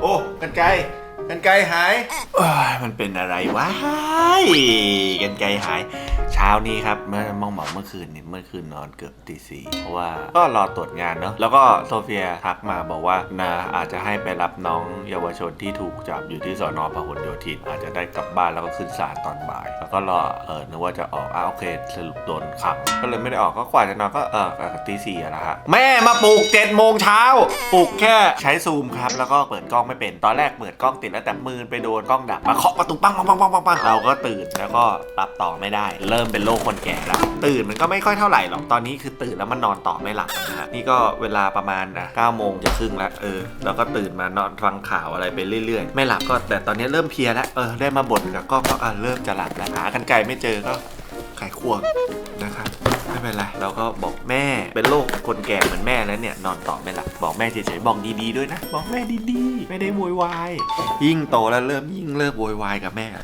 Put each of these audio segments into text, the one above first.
โอ้กันไกลกันไกลหายเอ้ยมันเป็นอะไรวะกันไกลหาย เช้านี้ครับเมื่อมองบอกเมื่อคืนนี่เมื่อคืนนอนเกือบตีสี่เพราะว่าก็รอตรวจงานเนาะแล้วก็โซเฟียทักมาบอกว่านาอาจจะให้ไปรับน้องเยาวชนที่ถูกจับอยู่ที่สอนอพหลโยธินอาจจะได้กลับบ้านแล้วก็ขึ้นศาลตอนบ่าย แล้วก็รอเออนึกว่าจะออกอ้าโอเคสรุปโดนขังก็เลยไม่ได้ออกก็กว่าจะนอนก็เออเอตีสี่อะนะฮะแม่มาปลุกเจ็ดโมงเช้าปลุกแค่ใช้ซูมครับแล้วก็เปิดกล้องไม่เป็นตอนแรกเปิดกล้องติดแล้วแต่มือไปโดนกล้องดับมาเคาะประตูปังปังปังปังปังปังเราก็ตื่นแล้วก็รับต่อไม่ได้เริ่มมเป็นโรคคนแก่แล้ว ตื่นมันก็ไม่ค่อยเท่าไหร่หรอกตอนนี้คือตื่นแล้วมันนอนต่อไม่หลับนะฮะนี่ก็เวลาประมาณนะเก้าโมงจะครึ่งแล้วเออแล้วก็ตื่นมานอนฟังข่าวอะไรไปเรื่อย ๆ ไม่หลับก็แต่ตอนนี้เริ่มเพลียแล้วเออได้มาบ่นกับกล้องก็อะเริ่มจะหลับแล้วหากันไกลไม่เจอก็ไขควงนะครับไม่เป็นไรเราก็บอกแม่เป็นโรคคนแก่เหมือนแม่แล้วเนี่ยนอนต่อไม่หลับบอกแม่เฉยๆบอกดีๆด้วยนะ บอกแม่ดีๆ ไม่ได้โวยวายยิ่งโตแล้วเริ่มยิ่งเลิกโวยวายกับแม่อะ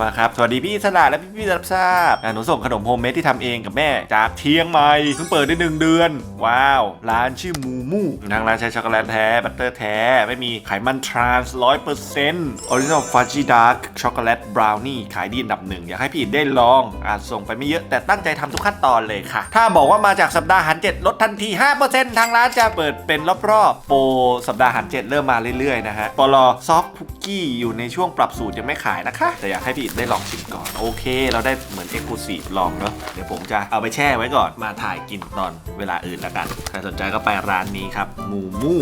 มาครับสวัสดีพี่สลาและพี่พี่รับทราบอะหนูส่งขนมโฮมเมดที่ทำเองกับแม่ จากเชียงใหม่เพิ่งเปิดได้หนึ่งเดือน ว้าว ร้านชื่อมูมูทางร้านใช้ช็อกโกแลตแท้บัตเตอร์แท้ ไม่มีไขมันทรานส์ร้อยเปอร์เซ็นต์ออริจินอลฟัจจี้ดาร์กช็อกโกแลตบราวนี่ขายดีอันดับหนึ่งอยากให้พี่อินได้ลองอาจส่งไปไม่เยอะแต่ตั้งใจทำทุกขั้นตอนเลยค่ะ ถ้าบอกว่ามาจากสัปดาห์หันเจ็ดลดทันที5%ทางร้านจะเปิดเป็นรอบๆโปรสัปดาห์หันเจ็ดเริ่มมาเรื่อยๆนะฮะปลอซอฟต์คุกกี้อยู่ในช่วงปรับสูตรยังไม่ขายนะคะ แต่อยากให้พี่อิดได้ลองชิมก่อน โอเค เราได้เหมือนเอ็กซ์คลูซีฟลองเนาะเดี๋ยวผมจะเอาไปแช่ไว้ก่อนมาถ่ายกินตอนเวลาอื่นแล้วกัน ใครสนใจก็ไปร้านนี้ครับมูมู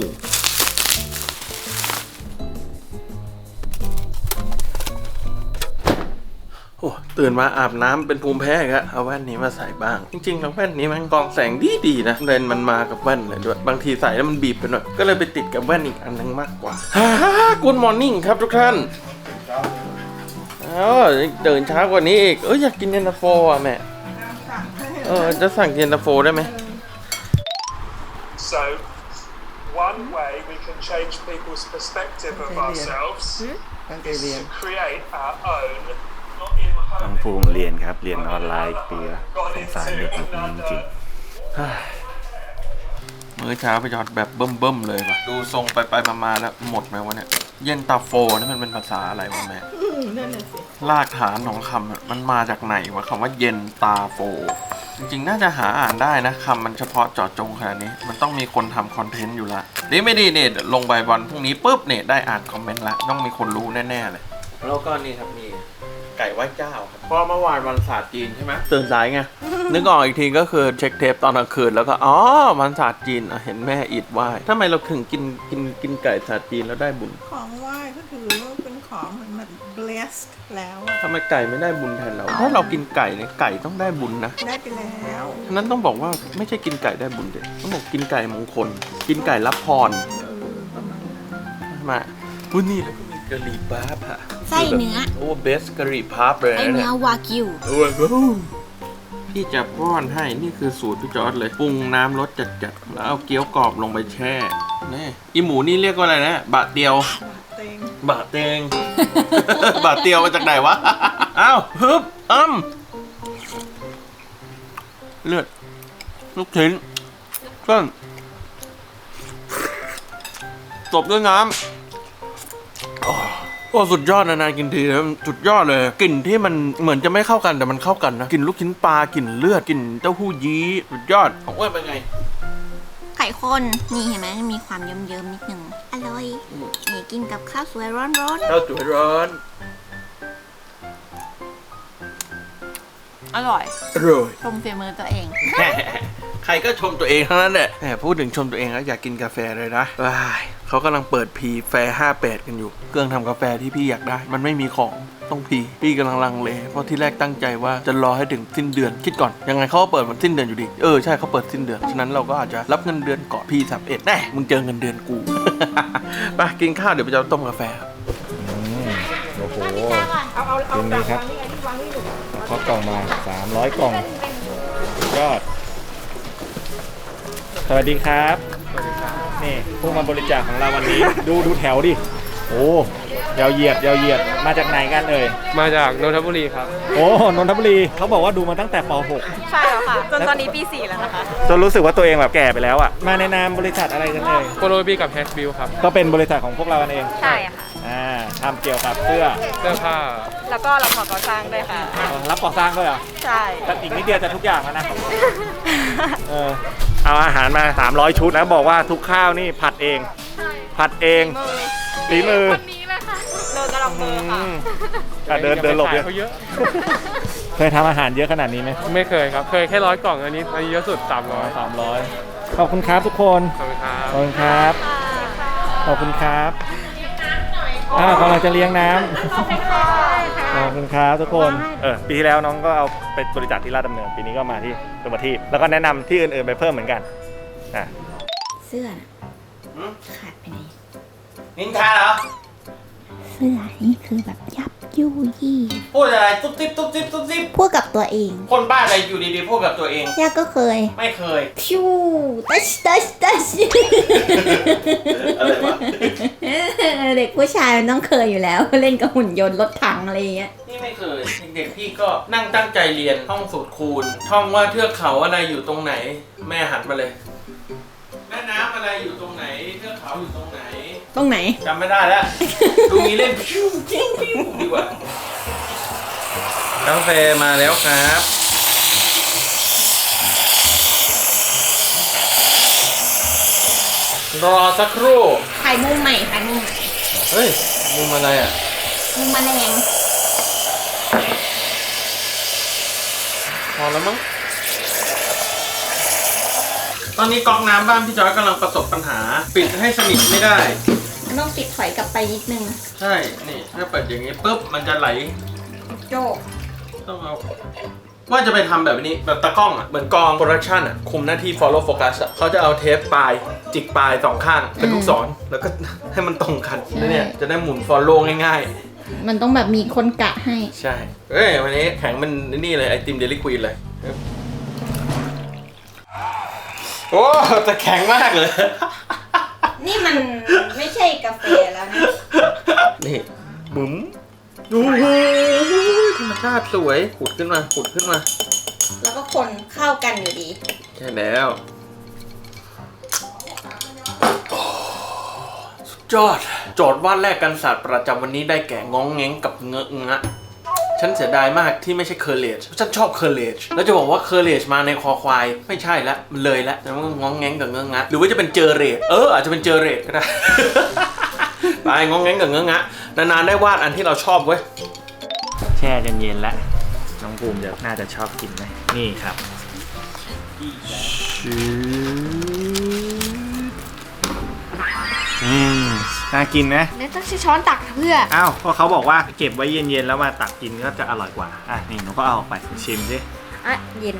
ตื่นมาอาบน้ำเป็นภูมิแพ้อีกแล้วเอาแว่นนี้มาใส่บ้าง จริงๆแล้วแว่นนี้มันกรองแสงดีดีๆนะเลนส์มันมากับแว่นเลยด้วย บางทีใส่แล้วมันบีบไปหน่อยก็เลยไปติดกับแว่นอีกอันนึงมากกว่าฮ่ากูดมอร์นิ่งครับทุกท่านอ๋อตื่นเช้ากว่านี้อีกเอ้ยอยากกินเย็นตาโฟอะแม่เออจะสั่งเย็นตาโฟได้ไหม So, one way we can change people's perspective of ourselves is to create our own, not in น้องภูมิเรียนครับ เรียนออนไลน์ปีละสงสารเด็กยุคนี้จริงมื้อเช้าไปจอดแบบเบิ่มๆเลยว่ะ ดูทรงไปไปๆมาๆแล้วหมดไหมวะเนี่ย เย็นตาโฟนี่มันเป็นภาษาอะไรวะแม่นั่นน่ะสิรากฐานของคำอะมันมาจากไหนวะคำว่าเย็นตาโฟ จริงๆ น่าจะหาอ่านได้นะคำมันเฉพาะเจาะจงขนาดนี้ มันต้องมีคนทำคอนเทนต์อยู่ละดีไม่ดีเนี่ยเดี๋ยวลงไปวันพรุ่งนี้ปุ๊บเนี่ยได้อ่านคอมเมนต์ละต้องมีคนรู้แน่ๆเลย แล้วก็นี่ครับมี ไก่ไหว้เจ้าครับเพราะเมื่อวานวันศาสตร์จีนใช่ไหมตื่นสายไง นึกออกอีกทีก็คือเช็คเทปตอนกลางคืนแล้วก็อ๋อวันศาสตร์จีนอะเห็นแม่อิดไหว้ทำไมเราถึงกินกินกินไก่ศาสตร์จีนแล้วได้บุญของไหว้ก็ถือว่าเป็นของมันมัน blessed แล้วอะทำไมไก่ไม่ได้บุญแทนเรา ถ้าเรากินไก่เนี่ยไก่ต้องได้บุญนะได้ไปแล้วฉะนั้นต้องบอกว่าไม่ใช่กินไก่ได้บุญเด็ต้องบอกกินไก่มงคล กินไก่รับพรเออประมาณนั้นมาวันนี้แล้วก็มีกะหรี่ปั๊บค่ะ ไส้เนื้อ โอ้เบสกะหรี่ปั๊บเลยไส้นะเนื้เนี่อย วากิว โอ้โหพี่จะป้อนให้นี่คือสูตรพี่จอร์ดเลยปรุงน้ำรสจัดๆแล้วเอาเกี๊ยวกรอบลงไปแช่นี่อีหมูนี่เรียกว่าอะไรนะบะเตียว เต็งบะเตงบะเตียวมาจากไหนวะ อ้าวฮึบอ้ำเลือดลูกชิ้นเส้นตบด้วยน้ำ โอ้โอ้สุดยอดนะนายกินทีแล้วสุดยอดเลยกลิ่นที่มันเหมือนจะไม่เข้ากันแต่มันเข้ากันนะกลิ่นลูกชิ้นปลากลิ่นเลือดกลิ่นเต้าหู้ยี้สุดยอดของอ้วนเป็นไง ไข่ข้นนี่เห็นไหมมีความเยิ้มๆนิดนึงอร่อยนี่กินกับข้าวสวยร้อนข้าวสวยร้อนๆอร่อย อร่อย ชมฝีมือตัวเอง ใครก็ชมตัวเองทั้งนั้นแหละแหมพูดถึงชมตัวเองแล้วอยากกินกาแฟเลยนะว้าย เขากำลังเปิดพีแฟ58 กันอยู่ เครื่องทำกาแฟที่พี่อยากได้ มันไม่มีของต้องพีพี่กำลังลังเลเพราะที่แรกตั้งใจว่าจะรอให้ถึงสิ้นเดือนคิดก่อนยังไงเขาก็เปิดมันสิ้นเดือนอยู่ดีเออใช่เขาเปิดสิ้นเดือนฉะนั้นเราก็อาจจะรับเงินเดือนก่อนพี31แน่มึงเจอเงินเดือนกู ไปกินข้าวเดี๋ยวไปจะต้มกาแฟครับโอ้โหเป็นไงครับขอกล่องมาสามร้อยกล่องสุดยอด สวัสดีครับ นี่ผู้มาบริจาคของเราวันนี้ ดูดูแถวดิ โอ้ยาวเหยียดยาวเหยียดมาจากไหนกันเอ่ยมาจากนนทบุรีครับ โอ้นนทบุรีเขาบอกว่าดูมาตั้งแต่ปใช่แล้วค่ะ จนตอนนี้ปี 4 แล้วนะคะ .6 จนรู้สึกว่าตัวเองแบบแก่ไปแล้วอะมาในนามบริษัทอะไรกันเอ่ยโคโลบีกับแฮชบิลครับ ก็เป็นบริษัทของพวกเรากันเองใช่ค่ะอ่าทำเกี่ยวกับเสื้อเสื้อผ้า แล้วก็รับเหมาก่อสร้างด้วยค่ะ รับก่อสร้างด้วยเหรอใช่แต่อีกนิดเดียวจะทุกอย่างแล้วนะ เออเอาอาหารมา 300 ชุดแล้วบอกว่าทุกข้าวนี่ผัดเอง ผัดเองฝีมือโดนกระลำมือค่ะอืมอะเดินเดินหลบเยอะเขาเยอะ เคยทำอาหารเยอะขนาดนี้ไหมไม่เคยครับ เคยแค่ร้อยกล่องอันนี้อันนี้เยอะสุดสามร้อยสามร้อยขอบคุณครับทุกคน ขอบคุณครับขอบคุณครับ ขอบคุณครับอ่ากำลังจะเลี้ยงน้ำ ขอบคุณค รับทุกคนเออปีที่แล้วน้องก็เอาไปบริจาคที่ราชดำเนิน ปีนี้ก็มาที่ตุมทีพแล้วก็แนะนำที่อื่นๆไปเพิ่มเหมือนกันอะเสื้อน่ะขาดไปไหนนินทาเหรอ เสื้อนี่คือแบบยับ ยุยี่พูดอะไรตุ๊บติ๊บตุ๊บติ๊บตุ๊บติ๊บพูดกับตัวเอง คนบ้าอะไรอยู่ดีๆพูดกับตัวเอง ย่าก็เคย ไม่เคยพิวตัชตัชตัชอะไรวะเด็กผู้ชายมันต้องเคยอยู่แล้ว เล่นกับหุ่นยนต์รถถังอะไรอย่างเงี้ยนี่ไม่เคยเด็กๆพี่ก็นั่งตั้งใจเรียนท่องสูตรคูณท่องว่าเทือกเขาอะไรอยู่ตรงไหน แม่หันมาเลยแม่น้ำอะไรอยู่ตรงไหนเทือกเขาอยู่ตรงไหน ตรงไหน จำไม่ได้แล้วดูนี้เล่นพิ้วพิ้วพิ้วดีกว่า กาแฟมาแล้วครับ รอสักครู่ ถ่ายมุมใหม่ถ่ายมุมใหม่เฮ้ยมุมอะไรอะ มุมแมลงพอแล้วมั้ง ตอนนี้ก๊อกน้ำบ้านพี่จอยกำลังประสบปัญหา ปิดให้สนิทไม่ได้ มันต้องปิดถอยกลับไปนิดนึงใช่ นี่ ถ้าเปิดอย่างนี้ปุ๊บ มันจะไหลโจกต้องเอา ว่าจะไปทำแบบนี้ แบบตะกล้องอะ เหมือนกองโปรดักชันอะ คุมหน้าที่ follow focus อะเขาจะเอาเทปปลาย จิกปลายสองข้าง เป็นลูกศร แล้วก็ ให้มันตรงกันแล้วเนี่ย จะได้หมุน follow ง่ายมันต้องแบบมีคนกะให้ๆใช่ เอ้ย วันนี้แข็งมันนี่เลย ไอติมเดลิควีนเลย โอ้ แต่แข็งมากเลย นี่มันไม่ใช่กาแฟแล้วนะ นี่บุ๋มดูโหธรรมชาติสวยขุดขึ้นมาขุดขึ้นมา แล้วก็คนเข้ากันอยู่ดี ใช่แล้วสุดยอด โจทย์วาดแรกกันศาสตร์ประจำวันนี้ได้แก่งองแงงกับเงอะงะ ฉันเสียดายมากที่ไม่ใช่เคอร์เลจฉันชอบเคอร์เลจแล้วจะบอกว่าเคอร์เลจมาในคอควาย ไม่ใช่ละมันเลยละแต่ว่างองแงงกับเงอะงะหรือว่าจะเป็นเจอเรทเอออาจจะเป็นเจอเรทก็ได้ ไปงองแงงกับเงอะงะนานๆได้วาดอันที่เราชอบเว้ยแช่จนเย็นแล้วน้องภูมิจะน่าจะชอบกินไหมนี่ครับอืม น่ากินนะแล้วต้องใช้ช้อนตักเพื่อ อ้าวก็เขาบอกว่าเก็บไว้เย็นๆแล้วมาตักกินก็จะอร่อยกว่า อะนี่หนูก็เอาออกไปชิมสิ อะ เย็น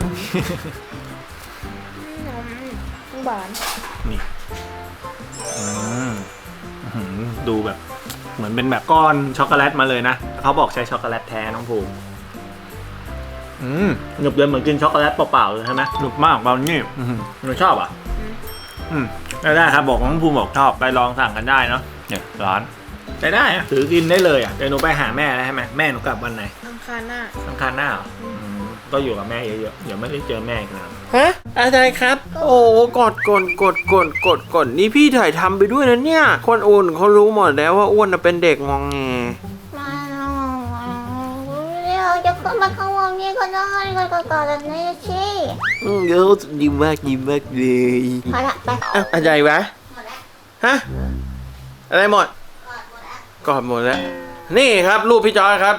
หวานนี่อืมอื้อหือดูแบบ เหมือนเป็นแบบก้อนช็อกโกแลตมาเลยนะเขาบอกใช้ช็อกโกแลตแท้น้องภูมิอืมหนึบเลยเหมือนกินช็อกโกแลตเปล่าๆเลยใช่ไหมหนึบมากเบานี่อื้อหือหนูชอบอะ อืมได้ได้ครับบอกน้องภูมิบอกชอบไปลองสั่งกันได้เนาะ เนี่ยร้านไปได้อะถือกินได้เลยอะเดี๋ยวหนูไปหาแม่แล้วใช่ไหมแม่หนูกลับวันไหนอังคารหน้าอังคารหน้าเหรออืมก็อยู่กับแม่เยอะๆเดี๋ยวไม่ได้เจอแม่อีกแล้วฮะอะไรครับ โอ้กดกดกดกดกดกดนี่พี่ถ่ายทำไปด้วยนะเนี่ย คนอ้วนเขารู้หมดแล้วว่าอ้วนน่ะเป็นเด็กงองแงมาเดี๋ยวจะขึ้นมาข้างบนนี้ก็ได้ก็ก็ก็แบบนี้สิอืมเยอะดีมากดีมากเลยพอละไปอ้าวอะไรวะ หมดละฮะ อะไรหมด กอดหมดแล้ว นี่ครับรูปพี่จอยครับ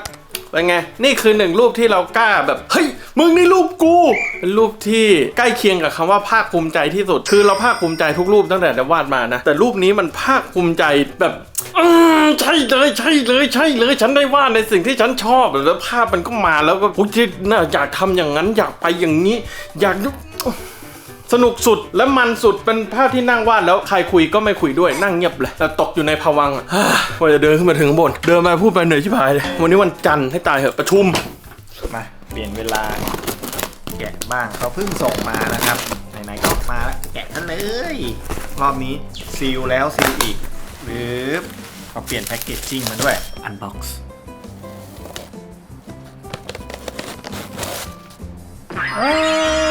เป็นไง นี่คือหนึ่งรูปที่เรากล้าแบบ เฮ้ย มึงนี่รูปกู เป็นรูปที่ใกล้เคียงกับคำว่าภาคภูมิใจที่สุด คือเราภาคภูมิใจทุกรูปตั้งแต่เราวาดมานะ แต่รูปนี้มันภาคภูมิใจแบบอืมใช่เลยใช่เลยใช่เลยฉันได้วาดในสิ่งที่ฉันชอบแล้วภาพมันก็มาแล้วก็พุจิน่าอยากทำอย่างนั้นอยากไปอย่างนี้ อยาก สนุกสุดและมันสุดเป็นภาพที่นั่งวาดแล้วใครคุยก็ไม่คุยด้วยนั่งเงียบเลยแต่ตกอยู่ในภวังค์อะฮ่ากว่าจะเดินขึ้นมาถึงข้างบน เดินมาพูดไปเหนื่อยชิบหายเลยวันนี้วันจันทร์ให้ตายเหอะประชุม มาเปลี่ยนเวลาแกะบ้างเขาเพิ่งส่งมานะครับไหนๆก็มาแล้วแกะท่านเลย รอบนี้ซีลแล้วซีลอีกหรือเขาเปลี่ยนแพ็กเกจจิ้งมาด้วยอันบ็อกซ์ เอ้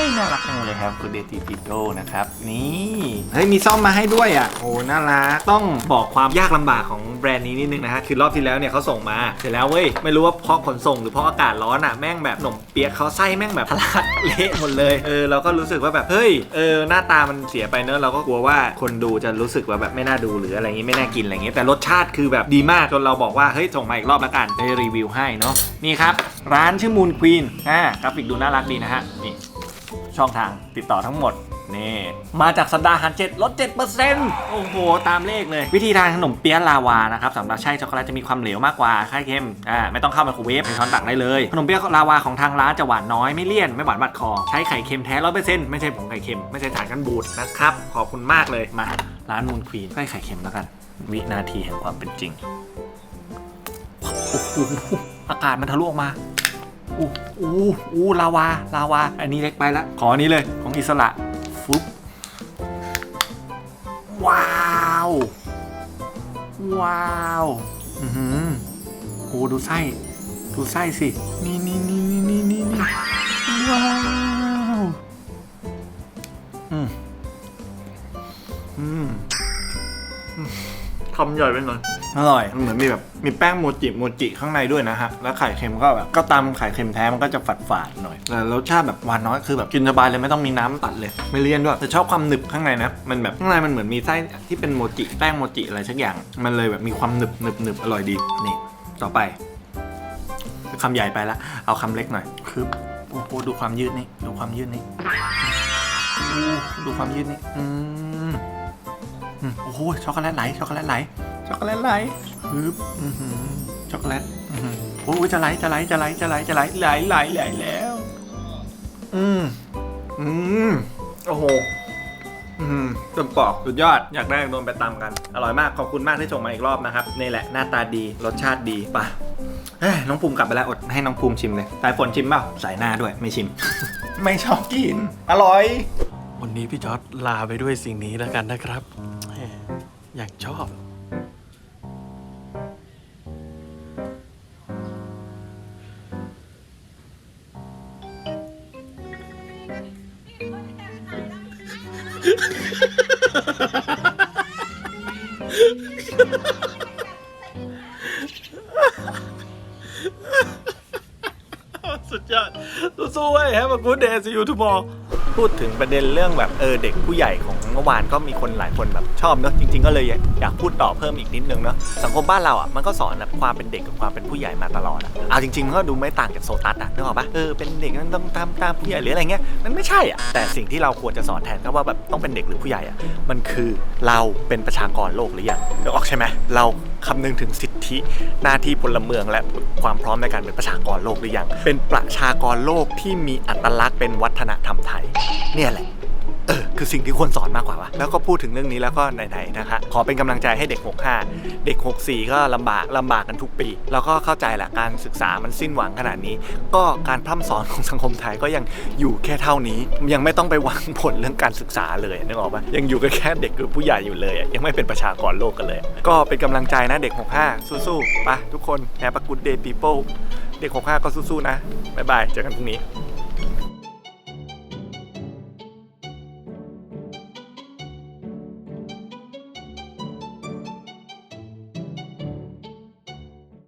ยน่ารักจังเลยครับคุณเดติปิโดนะครับ นี่เฮ้ยมีซ่อมมาให้ด้วยอะโอ้น่ารักต้องบอกความยากลำบากของแบรนด์นี้นิดนึงนะฮะคือรอบที่แล้วเนี่ยเขาส่งมาเสร็จแล้วเว้ยไม่รู้ว่าเพราะขนส่งหรือเพราะอากาศร้อนอะแม่งแบบขนมเปี๊ยกเขาไส้แม่งแบบทะลักเละหมดเลยเออเราก็รู้สึกว่าแบบเฮ้ยเออหน้าตามันเสียไปเนอะเราก็กลัวว่าคนดูจะรู้สึกว่าแบบไม่น่าดูหรืออะไรอย่างงี้ไม่น่ากินอะไรอย่างงี้แต่รสชาติคือแบบดีมากจนเราบอกว่าเฮ้ยส่งมาอีกรอบละกันได้รีวิวให้เนาะนี่ครับร้านชื่อมูนควีนอ่ากราฟิกดูน่ารักดีนะฮะ ช่องทางติดต่อทั้งหมดนี่มาจากสันดาหันเจ็ดลด7%โอ้โห ตามเลขเลย วิธีทานขนมเปี๊ยะลาวานะครับสำหรับไส้ช็อกโกแลตจะมีความเหลวมากกว่าไข่เค็มอ่าไม่ต้องเข้าไมโครเวฟในช้อนตักได้เลย ขนมเปี๊ยะลาวาของทางร้านจะหวานน้อยไม่เลี่ยน ไม่หวานบาดคอ ใช้ไข่เค็มแท้ร้อยเปอร์เซ็นต์ไม่ใช่ผงไข่เค็ม ไม่ใช่สารกันบูดนะครับ ขอบคุณมากเลยมาร้านมูนควีนใกล้ไข่เค็มแล้วกัน วินาทีแห่งความเป็นจริงโอ้โหอากาศมันทะลุออกมา อู้อู้อู้ลาวาลาวา อันนี้เล็กไปละขออันนี้เลยของอิสระฟุ๊บว้าว ว้าวอือหือโอ้ดูไส้ดูไส้สิ นี่นี่นี่นี่นี่นี่นี่ว้าวอืมอืม คำใหญ่ไปหน่อย อร่อยมันเหมือนมีแบบมีแป้งโมจิโมจิข้างในด้วยนะฮะ แล้วไข่เค็มก็แบบก็ตามไข่เค็มแท้มันก็จะฝาดฝาดๆหน่อยแต่รสชาติแบบหวานน้อยคือแบบกินสบายเลยไม่ต้องมีน้ำตัดเลย ไม่เลี่ยนด้วยแต่ชอบความหนึบข้างในนะ มันแบบข้างในมันเหมือนมีไส้ที่เป็นโมจิแป้งโมจิอะไรสักอย่าง มันเลยแบบมีความหนึบหนึบหนึบอร่อยดีนี่ ต่อไปคำใหญ่ไปละเอาคำเล็กหน่อยคือโอ้โหดูความยืดนี่ดูความยืดนี่อู้ดูความยืดนี่อืมอืม โอ้โหช็อกโกแลตไหลช็อกโกแลตไหลช็อกโกแลตไหลปึ๊บอือหือช็อกโกแลตอือหือโอ้ยจะไหลจะไหลจะไหลจะไหลจะไหลไหลไหลไหลแล้ว อืมอืมโอ้โหอืมจนปอกสุดยอดอยากได้โดนไปตามกัน อร่อยมากขอบคุณมากที่ส่งมาอีกรอบนะครับนี่แหละหน้าตาดีรสชาติดีไป่ะเอ้ยน้องภูมิกลับไปแล้วอดให้น้องภูมิชิมเลยสายฝนชิมเปล่าสายหน้าด้วยไม่ชิม ไม่ชอบกิน อร่อย วันนี้พี่จอร์ดลาไปด้วยสิ่งนี้แล้วกันนะครับแหม อยากชอบ สุดยอดสู้ๆเว้ยแฮปปี้กูดเดย์ซียูทูบอ พูดถึงประเด็นเรื่องแบบเออเด็กผู้ใหญ่ของเมื่อวานก็มีคนหลายคนแบบชอบเนอะจริง ๆ ก็เลยอยากพูดต่อเพิ่มอีกนิดนึงเนอะสังคมบ้านเราอะมันก็สอนแบบความเป็นเด็กกับความเป็นผู้ใหญ่มาตลอดอะเอาจริงๆมันก็ดูไม่ต่างจากโซตัสอะนึกออกปะเออเป็นเด็กมันต้องตามตามผู้ใหญ่หรืออะไรเงี้ยมันไม่ใช่อะแต่สิ่งที่เราควรจะสอนแทนก็ว่าแบบต้องเป็นเด็กหรือผู้ใหญ่อะมันคือเราเป็นประชากรโลกหรือยังนึกออกใช่ไหมเรา คำนึงถึงสิทธิหน้าที่พลเมือง และความพร้อมในการเป็นประชากรโลกหรือยัง เป็นประชากรโลกที่มีอัตลักษณ์เป็นวัฒนธรรมไทย เนี่ยแหละ เออคือสิ่งที่ควรสอนมากกว่าวะแล้วก็พูดถึงเรื่องนี้แล้วก็ไหนๆนะคะขอเป็นกำลังใจให้เด็ก 65 เด็ก 64 ก็ลำบากลำบากกันทุกปี แล้วก็เข้าใจแหละการศึกษามันสิ้นหวังขนาดนี้ ก็การพร่ำสอนของสังคมไทยก็ยังอยู่แค่เท่านี้ ยังไม่ต้องไปหวังผลเรื่องการศึกษาเลยนึกออกปะยังอยู่กันแค่เด็กหรือผู้ใหญ่อยู่เลยอะยังไม่เป็นประชากรโลกกันเลย ก็เป็นกำลังใจนะเด็ก 65 สู้ๆไปทุกคนแฮปปี้กูดเดย์ปีโป้เด็ก 65 ก็สู้ๆนะบ๊ายบายเจอกันพรุ่งนี้